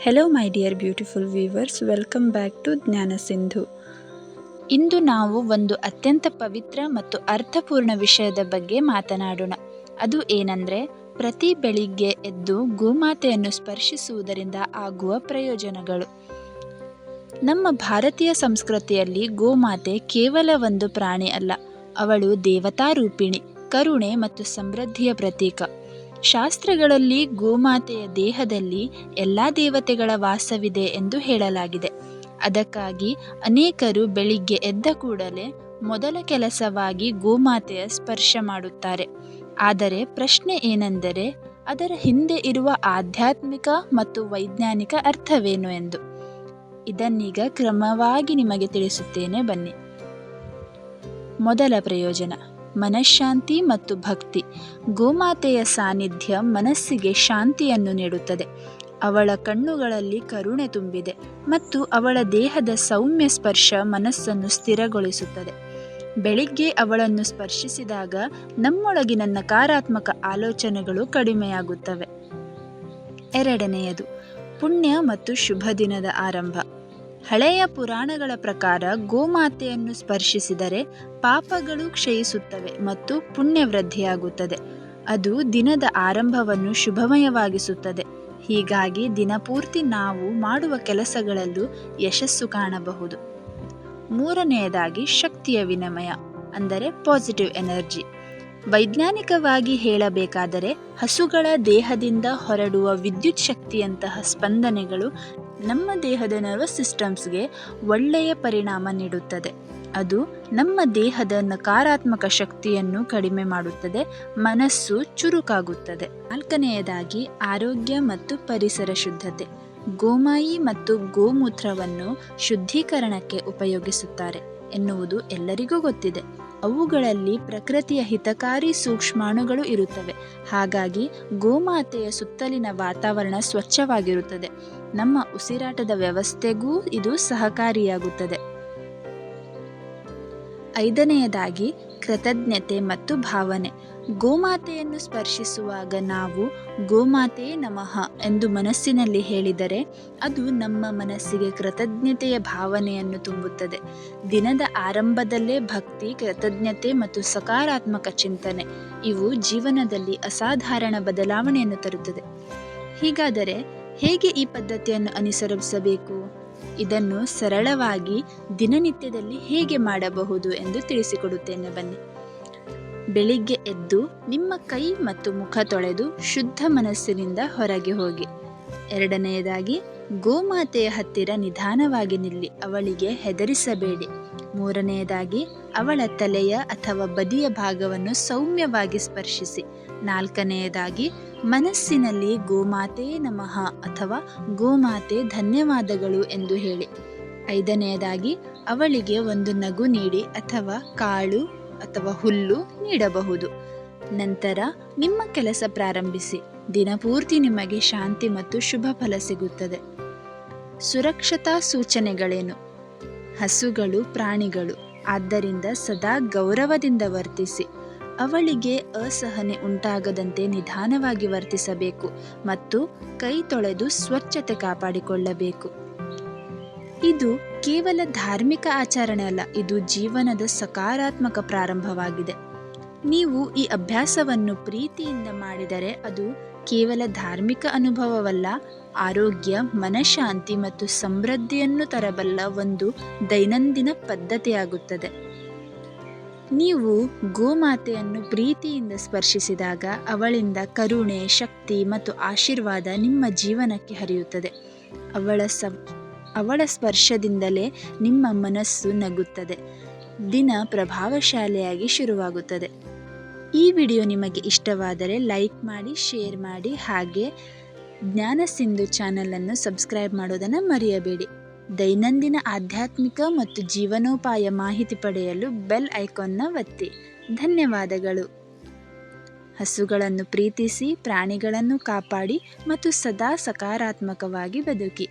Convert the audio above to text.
Hello my dear beautiful viewers welcome back to Jnana Sindhu ಇಂದು ನಾವು ಒಂದು ಅತ್ಯಂತ ಪವಿತ್ರ ಮತ್ತು ಅರ್ಥಪೂರ್ಣ ವಿಷಯದ ಬಗ್ಗೆ ಮಾತನಾಡೋಣ. ಅದು ಏನಂದರೆ, ಪ್ರತಿ ಬೆಳಿಗ್ಗೆ ಎದ್ದು ಗೋಮಾತೆಯನ್ನು ಸ್ಪರ್ಶಿಸುವುದರಿಂದ ಆಗುವ ಪ್ರಯೋಜನಗಳು. ನಮ್ಮ ಭಾರತೀಯ ಸಂಸ್ಕೃತಿಯಲ್ಲಿ ಗೋಮಾತೆ ಕೇವಲ ಒಂದು ಪ್ರಾಣಿ ಅಲ್ಲ, ಅವಳು ದೇವತಾರೂಪಿಣಿ, ಕರುಣೆ ಮತ್ತು ಸಮೃದ್ಧಿಯ ಪ್ರತೀಕ. ಶಾಸ್ತ್ರಗಳಲ್ಲಿ ಗೋಮಾತೆಯ ದೇಹದಲ್ಲಿ ಎಲ್ಲ ದೇವತೆಗಳ ವಾಸವಿದೆ ಎಂದು ಹೇಳಲಾಗಿದೆ. ಅದಕ್ಕಾಗಿ ಅನೇಕರು ಬೆಳಿಗ್ಗೆ ಎದ್ದ ಕೂಡಲೇ ಮೊದಲ ಕೆಲಸವಾಗಿ ಗೋಮಾತೆಯ ಸ್ಪರ್ಶ ಮಾಡುತ್ತಾರೆ. ಆದರೆ ಪ್ರಶ್ನೆ ಏನೆಂದರೆ, ಅದರ ಹಿಂದೆ ಇರುವ ಆಧ್ಯಾತ್ಮಿಕ ಮತ್ತು ವೈಜ್ಞಾನಿಕ ಅರ್ಥವೇನು ಎಂದು? ಇದನ್ನೀಗ ಕ್ರಮವಾಗಿ ನಿಮಗೆ ತಿಳಿಸುತ್ತೇನೆ ಬನ್ನಿ. ಮೊದಲ ಪ್ರಯೋಜನ. ಮನಃಶಾಂತಿ ಮತ್ತು ಭಕ್ತಿ. ಗೋಮಾತೆಯ ಸಾನ್ನಿಧ್ಯ ಮನಸ್ಸಿಗೆ ಶಾಂತಿಯನ್ನು ನೀಡುತ್ತದೆ. ಅವಳ ಕಣ್ಣುಗಳಲ್ಲಿ ಕರುಣೆ ತುಂಬಿದೆ ಮತ್ತು ಅವಳ ದೇಹದ ಸೌಮ್ಯ ಸ್ಪರ್ಶ ಮನಸ್ಸನ್ನು ಸ್ಥಿರಗೊಳಿಸುತ್ತದೆ. ಬೆಳಿಗ್ಗೆ ಅವಳನ್ನು ಸ್ಪರ್ಶಿಸಿದಾಗ ನಮ್ಮೊಳಗಿನ ನಕಾರಾತ್ಮಕ ಆಲೋಚನೆಗಳು ಕಡಿಮೆಯಾಗುತ್ತವೆ. ಎರಡನೆಯದು, ಪುಣ್ಯ ಮತ್ತು ಶುಭ ದಿನದ ಆರಂಭ. ಹಳೆಯ ಪುರಾಣಗಳ ಪ್ರಕಾರ ಗೋಮಾತೆಯನ್ನು ಸ್ಪರ್ಶಿಸಿದರೆ ಪಾಪಗಳು ಕ್ಷಯಿಸುತ್ತವೆ ಮತ್ತು ಪುಣ್ಯ ವೃದ್ಧಿಯಾಗುತ್ತದೆ ಅದು ದಿನದ ಆರಂಭವನ್ನು ಶುಭಮಯವಾಗಿಸುತ್ತದೆ. ಹೀಗಾಗಿ ದಿನಪೂರ್ತಿ ನಾವು ಮಾಡುವ ಕೆಲಸಗಳಲ್ಲೂ ಯಶಸ್ಸು ಕಾಣಬಹುದು. ಮೂರನೆಯದಾಗಿ ಶಕ್ತಿಯ ವಿನಿಮಯ, ಅಂದರೆ ಪಾಸಿಟಿವ್ ಎನರ್ಜಿ ವೈಜ್ಞಾನಿಕವಾಗಿ ಹೇಳಬೇಕಾದರೆ ಹಸುಗಳ ದೇಹದಿಂದ ಹೊರಡುವ ವಿದ್ಯುತ್ ಶಕ್ತಿಯಂತಹ ಸ್ಪಂದನೆಗಳು ನಮ್ಮ ದೇಹದ ನರ್ವಸ್ ಸಿಸ್ಟಮ್ಸ್ಗೆ ಒಳ್ಳೆಯ ಪರಿಣಾಮ ನೀಡುತ್ತದೆ. ಅದು ನಮ್ಮ ದೇಹದ ನಕಾರಾತ್ಮಕ ಶಕ್ತಿಯನ್ನು ಕಡಿಮೆ ಮಾಡುತ್ತದೆ, ಮನಸ್ಸು ಚುರುಕಾಗುತ್ತದೆ. ನಾಲ್ಕನೆಯದಾಗಿ ಆರೋಗ್ಯ ಮತ್ತು ಪರಿಸರ ಶುದ್ಧತೆ. ಗೋಮಾಯಿ ಮತ್ತು ಗೋಮೂತ್ರವನ್ನು ಶುದ್ಧೀಕರಣಕ್ಕೆ ಉಪಯೋಗಿಸುತ್ತಾರೆ ಎನ್ನುವುದು ಎಲ್ಲರಿಗೂ ಗೊತ್ತಿದೆ. ಅವುಗಳಲ್ಲಿ ಪ್ರಕೃತಿಯ ಹಿತಕಾರಿ ಸೂಕ್ಷ್ಮಾಣುಗಳು ಇರುತ್ತವೆ. ಹಾಗಾಗಿ ಗೋಮಾತೆಯ ಸುತ್ತಲಿನ ವಾತಾವರಣ ಸ್ವಚ್ಛವಾಗಿರುತ್ತದೆ. ನಮ್ಮ ಉಸಿರಾಟದ ವ್ಯವಸ್ಥೆಗೂ ಇದು ಸಹಕಾರಿಯಾಗುತ್ತದೆ. ಐದನೆಯದಾಗಿ, ಕೃತಜ್ಞತೆ ಮತ್ತು ಭಾವನೆ. ಗೋಮಾತೆಯನ್ನು ಸ್ಪರ್ಶಿಸುವಾಗ ನಾವು, ಗೋಮಾತೆ ನಮಃ ಎಂದು ಮನಸ್ಸಿನಲ್ಲಿ ಹೇಳಿದರೆ, ಅದು ನಮ್ಮ ಮನಸ್ಸಿಗೆ ಕೃತಜ್ಞತೆಯ ಭಾವನೆಯನ್ನು ತುಂಬುತ್ತದೆ. ದಿನದ ಆರಂಭದಲ್ಲೇ ಭಕ್ತಿ, ಕೃತಜ್ಞತೆ ಮತ್ತು ಸಕಾರಾತ್ಮಕ ಚಿಂತನೆ, ಇವು ಜೀವನದಲ್ಲಿ ಅಸಾಧಾರಣ ಬದಲಾವಣೆಯನ್ನು ತರುತ್ತದೆ. ಹೀಗಾದರೆ ಹೇಗೆ ಈ ಪದ್ಧತಿಯನ್ನು ಅನುಸರಿಸಬೇಕು? ಇದನ್ನು ಸರಳವಾಗಿ ದಿನನಿತ್ಯದಲ್ಲಿ ಹೇಗೆ ಮಾಡಬಹುದು ಎಂದು ತಿಳಿಸಿಕೊಡುತ್ತೇನೆ, ಬನ್ನಿ. ಬೆಳಿಗ್ಗೆ ಎದ್ದು ನಿಮ್ಮ ಕೈ ಮತ್ತು ಮುಖ ತೊಳೆದು ಶುದ್ಧ ಮನಸ್ಸಿನಿಂದ ಹೊರಗೆ ಹೋಗಿ. ಎರಡನೆಯದಾಗಿ, ಗೋಮಾತೆಯ ಹತ್ತಿರ ನಿಧಾನವಾಗಿ ನಿಲ್ಲಿ, ಅವಳಿಗೆ ಹೆದರಿಸಬೇಡಿ. ಮೂರನೆಯದಾಗಿ, ಅವಳ ತಲೆಯ ಅಥವಾ ಬದಿಯ ಭಾಗವನ್ನು ಸೌಮ್ಯವಾಗಿ ಸ್ಪರ್ಶಿಸಿ. ನಾಲ್ಕನೆಯದಾಗಿ, ಮನಸ್ಸಿನಲ್ಲಿ ಗೋಮಾತೆ ನಮಃ ಅಥವಾ ಗೋಮಾತೆ ಧನ್ಯವಾದಗಳು ಎಂದು ಹೇಳಿ. ಐದನೆಯದಾಗಿ, ಅವಳಿಗೆ ಒಂದು ನಗು ನೀಡಿ ಅಥವಾ ಕಾಳು ಅಥವಾ ಹುಲ್ಲು ನೀಡಬಹುದು. ನಂತರ, ನಿಮ್ಮ ಕೆಲಸ ಪ್ರಾರಂಭಿಸಿ. ದಿನಪೂರ್ತಿ ನಿಮಗೆ ಶಾಂತಿ ಮತ್ತು ಶುಭ ಫಲ ಸಿಗುತ್ತದೆ. ಸುರಕ್ಷತಾ ಸೂಚನೆಗಳೇನು? ಹಸುಗಳು ಪ್ರಾಣಿಗಳು. ಆದ್ದರಿಂದ ಸದಾ ಗೌರವದಿಂದ ವರ್ತಿಸಿ. ಅವಳಿಗೆ ಅಸಹನೆ ಉಂಟಾಗದಂತೆ ನಿಧಾನವಾಗಿ ವರ್ತಿಸಬೇಕು ಮತ್ತು ಕೈ ತೊಳೆದು ಸ್ವಚ್ಛತೆ ಕಾಪಾಡಿಕೊಳ್ಳಬೇಕು. ಇದು ಕೇವಲ ಧಾರ್ಮಿಕ ಆಚರಣೆ ಅಲ್ಲ, ಇದು ಜೀವನದ ಸಕಾರಾತ್ಮಕ ಪ್ರಾರಂಭವಾಗಿದೆ. ನೀವು ಈ ಅಭ್ಯಾಸವನ್ನು ಪ್ರೀತಿಯಿಂದ ಮಾಡಿದರೆ ಅದು ಕೇವಲ ಧಾರ್ಮಿಕ ಅನುಭವವಲ್ಲ, ಆರೋಗ್ಯ, ಮನಃಶಾಂತಿ ಮತ್ತು ಸಮೃದ್ಧಿಯನ್ನು ತರಬಲ್ಲ ಒಂದು ದೈನಂದಿನ ಪದ್ಧತಿಯಾಗುತ್ತದೆ. ನೀವು ಗೋಮಾತೆಯನ್ನು ಪ್ರೀತಿಯಿಂದ ಸ್ಪರ್ಶಿಸಿದಾಗ ಅವಳಿಂದ ಕರುಣೆ, ಶಕ್ತಿ ಮತ್ತು ಆಶೀರ್ವಾದ ನಿಮ್ಮ ಜೀವನಕ್ಕೆ ಹರಿಯುತ್ತದೆ. ಅವಳ ಸ, ಅವಳ ಸ್ಪರ್ಶದಿಂದಲೇ ನಿಮ್ಮ ಮನಸ್ಸು ನಗುತ್ತದೆ. ದಿನ ಪ್ರಭಾವಶಾಲಿಯಾಗಿ ಶುರುವಾಗುತ್ತದೆ. ಈ ವಿಡಿಯೋ ನಿಮಗೆ ಇಷ್ಟವಾದರೆ ಲೈಕ್ ಮಾಡಿ, ಶೇರ್ ಮಾಡಿ ಹಾಗೆ ಜ್ಞಾನ ಸಿಂಧು ಚಾನಲನ್ನು ಸಬ್ಸ್ಕ್ರೈಬ್ ಮಾಡೋದನ್ನು ಮರೆಯಬೇಡಿ. ದೈನಂದಿನ ಆಧ್ಯಾತ್ಮಿಕ ಮತ್ತು ಜೀವನೋಪಾಯ ಮಾಹಿತಿ ಪಡೆಯಲು ಬೆಲ್ ಐಕಾನ್ನ ಒತ್ತಿ. ಧನ್ಯವಾದಗಳು. ಹಸುಗಳನ್ನು ಪ್ರೀತಿಸಿ, ಪ್ರಾಣಿಗಳನ್ನು ಕಾಪಾಡಿ ಮತ್ತು ಸದಾ ಸಕಾರಾತ್ಮಕವಾಗಿ ಬದುಕಿ.